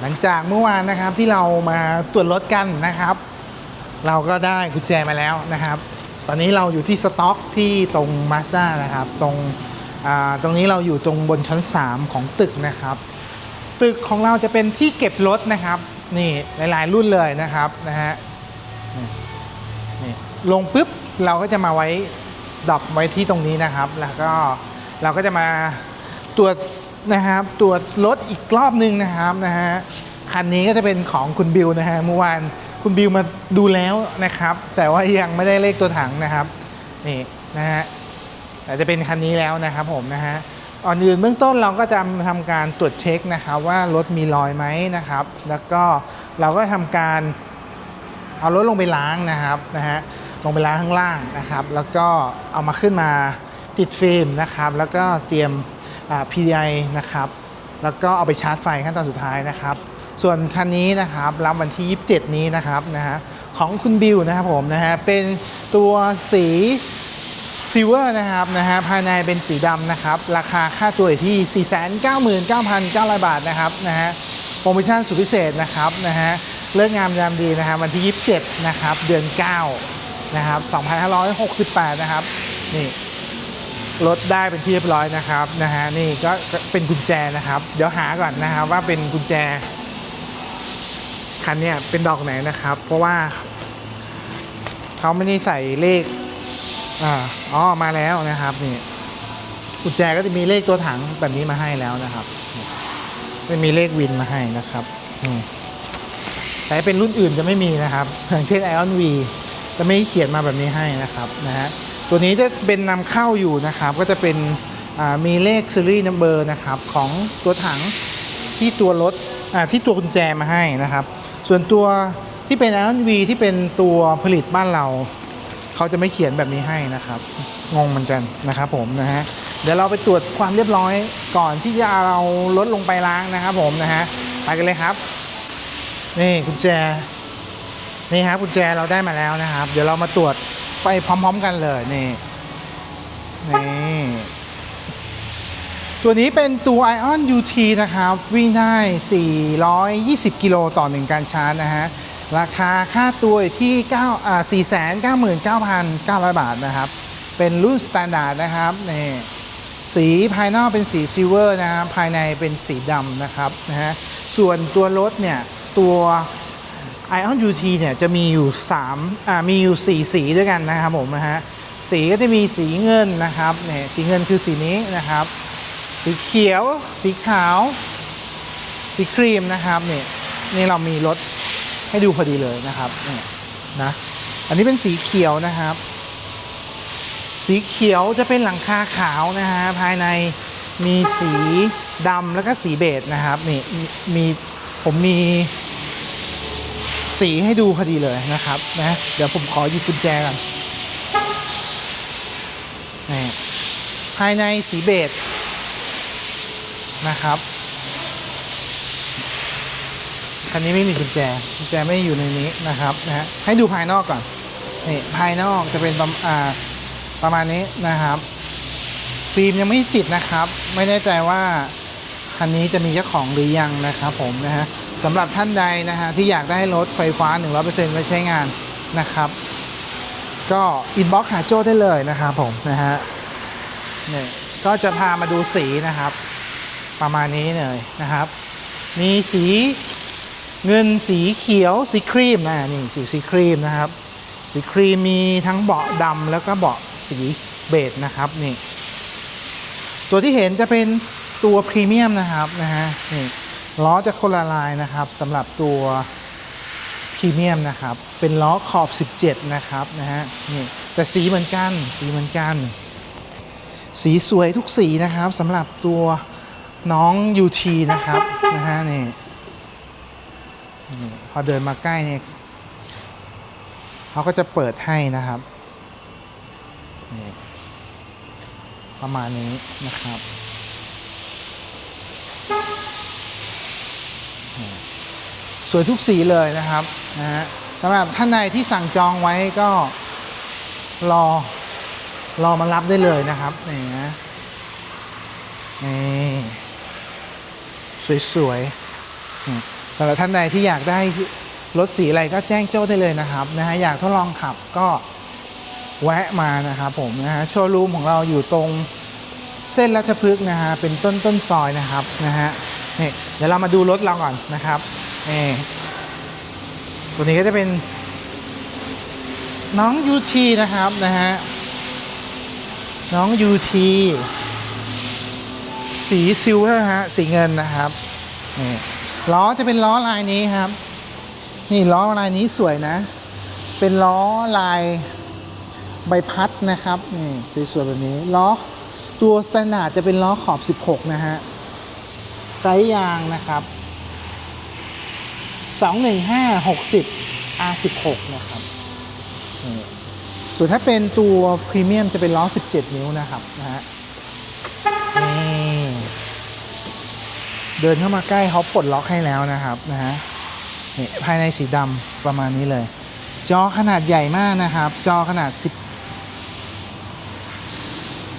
หลังจากเมื่อวานนะครับที่เรามาตรวจรถกันนะครับ เราก็ได้กุญแจมาแล้วนะครับ ตอนนี้เราอยู่ที่สต็อกที่ตรง Mazda นะครับ ตรงตรงนี้เราอยู่ตรงบนชั้น 3 ของตึกนะครับ ตึกของเราจะเป็นที่เก็บรถนะครับนี่หลาย ๆ รุ่นเลยนะครับนะฮะนี่ลงปุ๊บเราก็จะมาไว้ดรอปไว้ที่ตรงนี้นะครับ แล้วก็เราก็จะมาตรวจ นะครับตรวจรถอีกรอบหนึงนะครับนะฮะคันนี้ก็จะเป็นของคุณบิวนะฮะเมื่อวานคุณบิวมาดูแล้วนะครับ แต่ว่ายังไม่ได้เลขตัวถังนะครับนี่นะฮะแต่จะเป็นคันนี้แล้วนะครับผมนะฮะก่อนอื่นเบื้องต้นเราก็จะทำการตรวจเช็คนะครับว่ารถมีรอยไหมนะครับ แล้วก็เราก็ทำการเอารถลงไปล้างนะครับนะฮะลงไปล้างข้างล่างนะครับ แล้วก็เอามาขึ้นมาติดฟิล์มนะครับ แล้วก็เตรียม PDI นะครับ แล้วก็เอาไปชาร์จไฟขั้นตอนสุดท้ายนะครับ ส่วนคันนี้นะครับรับวันที่ 27 นี้นะครับนะฮะของคุณบิวนะครับผมนะฮะเป็นตัวสีซิลเวอร์นะครับนะฮะภายในเป็นสีดำนะครับ ราคาค่าตัวอยู่ที่ 499,900 บาทนะครับนะฮะโปรโมชั่นสุดพิเศษนะครับนะฮะเลิกงามยามดีนะครับวันที่ 27 นะครับ เดือน 9 นะครับ 2568 นะครับ นี่ รถได้เป็นที่เรียบร้อยนะครับนะฮะนี่ก็เป็นกุญแจนะครับ เดี๋ยวหาก่อนนะครับว่าเป็นกุญแจคันเนี้ยเป็นดอกไหนนะครับ เพราะว่าเขาไม่ได้ใส่เลขอ่าอ๋อมาแล้วนะครับนี่กุญแจก็จะมีเลขตัวถังแบบนี้มาให้แล้วนะครับนี่ไม่มีเลขวินมาให้นะครับแต่เป็นรุ่นอื่นจะไม่มีนะครับอย่างเช่น Ion V จะไม่เขียนมาแบบนี้ให้นะครับนะฮะ ตัวนี้จะเป็นนำเข้าอยู่นะครับ ก็จะเป็นมีเลข Series Number นะครับของตัวถังที่ตัวรถที่ตัวกุญแจมาให้นะครับ ส่วนตัวที่เป็น Ion V ที่เป็นตัวผลิตบ้านเรา เขาจะไม่เขียนแบบนี้ให้นะครับ งงเหมือนกันนะครับผมนะฮะเดี๋ยวเราไปตรวจความเรียบร้อยก่อนที่จะเอารถลงไปล้างนะครับผมนะฮะไปกันเลยครับ นี่กุญแจนี่ครับกุญแจเราได้มาแล้วนะครับ เดี๋ยวเรามาตรวจ ไปพร้อมๆกันเลยนี่นี่ตัวนี้เป็นตัว Ion UT นะครับ วิ่งได้ 420 กิโลต่อหนึ่งการชาร์จนะฮะ ราคาค่าตัวที่9อ่า499,900 บาทนะครับ เป็นรุ่นสแตนดาร์ดนะครับนี่สีภายนอกเป็นสีซิลเวอร์นะครับภายในเป็นสีดำนะครับนะฮะส่วนตัวรถเนี่ย ตัว Ion UT เนี่ยจะมีอยู่3อ่ามีอยู่ 4 สีด้วยกันนะครับผมนะฮะสีก็จะมีสีเงินนะครับเนี่ยสีเงินคือสีนี้นะครับ สีเขียว สีขาว สีครีมนะครับเนี่ยนี่เรามีรถให้ดูพอดีเลยนะครับเนี่ยนะอันนี้เป็นสีเขียวนะครับ สีเขียวจะเป็นหลังคาขาวนะฮะภายในมีสีดำแล้วก็สีเบจนะครับนี่มีมีผมมี สีให้ดูพอดีเลยนะครับนะเดี๋ยวผมขอหยิบกุญแจก่อนนี่ภายในสีเบจนะครับคันนี้ไม่มีกุญแจกุญแจไม่อยู่ในนี้นะครับนะฮะให้ดูภายนอกก่อนนี่ภายนอกจะเป็นประอ่าประมาณนี้นะครับฟิล์มยังไม่ติดนะครับ ไม่แน่ใจว่าคันนี้จะมีเจ้าของหรือยังนะครับผมนะฮะ สำหรับท่านใดนะฮะที่อยากได้รถไฟฟ้า 100%ไว้ใช้งานนะครับ ก็อินบ็อกซ์หาโจ้ได้เลยนะครับผมนะฮะนี่ก็จะพามาดูสีนะครับ ประมาณนี้เลยนะครับ มีสีเงินสีเขียวสีครีมนะนี่สีสีครีมนะครับ สีครีมมีทั้งเบาะดำแล้วก็เบาะสีเบจนะครับนี่ตัวที่เห็นจะเป็นตัวพรีเมียมนะครับนะฮะนี่ ล้อจะคนละลายนะครับสำหรับตัวพรีเมียมนะครับ เป็นล้อขอบ 17 นะครับนะฮะนี่แต่สีเหมือนกันสีเหมือนกัน สีสวยทุกสีนะครับสำหรับตัวน้อง UT นะครับนะฮะนี่นี่พอเดินมาใกล้เนี่ยเขาก็จะเปิดให้นะครับประมาณนี้นะครับ สวยทุกสีเลยนะครับนะฮะสำหรับท่านใดที่สั่งจองไว้ก็รอรอมารับได้เลยนะครับนี่นะนี่สวยๆสำหรับท่านใดที่อยากได้รถสีอะไรก็แจ้งโจ้ได้เลยนะครับนะฮะอยากทดลองขับก็แวะมานะครับผมนะฮะโชว์รูมของเราอยู่ตรงเส้นราชพฤกษ์นะฮะเป็นต้นต้นซอยนะครับนะฮะนี่เดี๋ยวเรามาดูรถเราก่อนนะครับ นี่ตัวนี้ก็จะเป็นน้อง UT นะครับนะฮะ น้อง UT สีซิลเวอร์ฮะ สีเงินนะครับนี่ล้อจะเป็นล้อลายนี้ครับ นี่ล้อลายนี้สวยนะ เป็นล้อลายใบพัดนะครับนี่สวยๆแบบนี้ล้อตัวสแตนดาร์ดจะเป็นล้อขอบ 16 นะฮะไซส์ยางนะครับ 215 60 R16 นะครับส่วนถ้าเป็นตัวพรีเมียมจะเป็นล้อ 17 นิ้วนะครับนะฮะเดินเข้ามาใกล้เขาปลดล็อกให้แล้วนะครับนะฮะนี่ภายในสีดำประมาณนี้เลย จอขนาดใหญ่มากนะครับ จอขนาด 10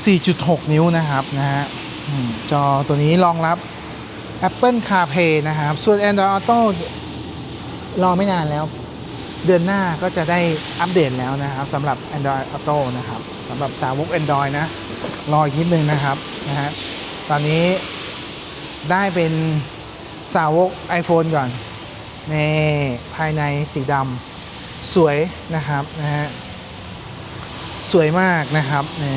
4.6 นิ้วนะครับนะฮะจอตัวนี้รองรับ Apple CarPlay นะครับ ส่วน Android Auto รอไม่นานแล้ว เดือนหน้าก็จะได้อัปเดตแล้วนะครับสำหรับ Android Auto นะครับสำหรับสาวก Android นะ รออีกนิดนึงนะครับนะฮะตอนนี้ได้เป็นสาวก iPhone ก่อนนี่ภายในสีดำสวยนะครับนะฮะสวยมากนะครับนี่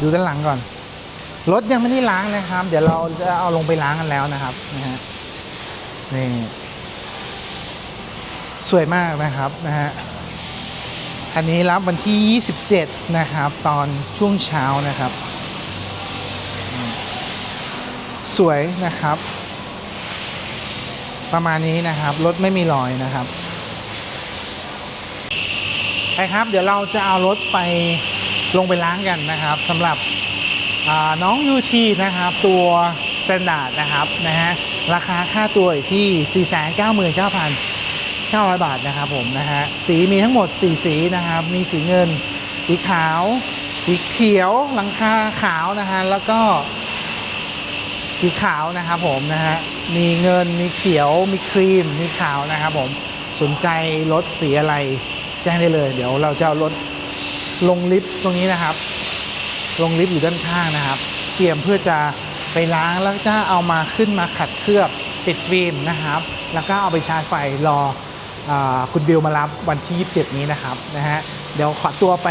ดูด้านหลังก่อน รถยังไม่ได้ล้างนะครับ เดี๋ยวเราจะเอาลงไปล้างกันแล้วนะครับนะฮะนี่ สวยมากนะครับนะฮะอันนี้รับวันที่ 27 นะครับ ตอนช่วงเช้านะครับ สวยนะครับ ประมาณนี้นะครับรถไม่มีรอยนะครับไปครับ เดี๋ยวเราจะเอารถไปลงไปล้างกันนะครับสำหรับน้องยูทีนะครับ ตัวสแตนดาร์ดนะครับนะฮะราคาค่าตัวอยู่ที่ 499,000 900 บาทนะครับผมนะฮะสีมีทั้งหมด 4 สีนะครับ มีสีเงิน สีขาว สีเขียวหลังคาขาวนะฮะแล้วก็สีขาวนะครับผมนะฮะมีเงินมีเขียวมีครีมมีขาวนะครับผมสนใจรถสีอะไรแจ้งได้เลย เดี๋ยวเราจะเอารถลงลิฟต์ตรงนี้นะครับ ลงลิฟต์อยู่ด้านข้างนะครับ เตรียมเพื่อจะไปล้างแล้วจะเอามาขึ้นมาขัดเคลือบติดฟิล์มนะครับ แล้วก็เอาไปชาร์จไฟรอ คุณบิวมารับวันที่ 27 นี้นะครับนะฮะเดี๋ยวขอตัวไป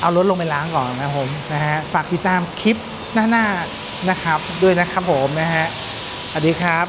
เอารถลงไปล้างก่อนนะครับผมนะฮะฝากติดตามคลิปหน้าๆนะครับด้วยนะครับผมนะฮะสวัสดีครับ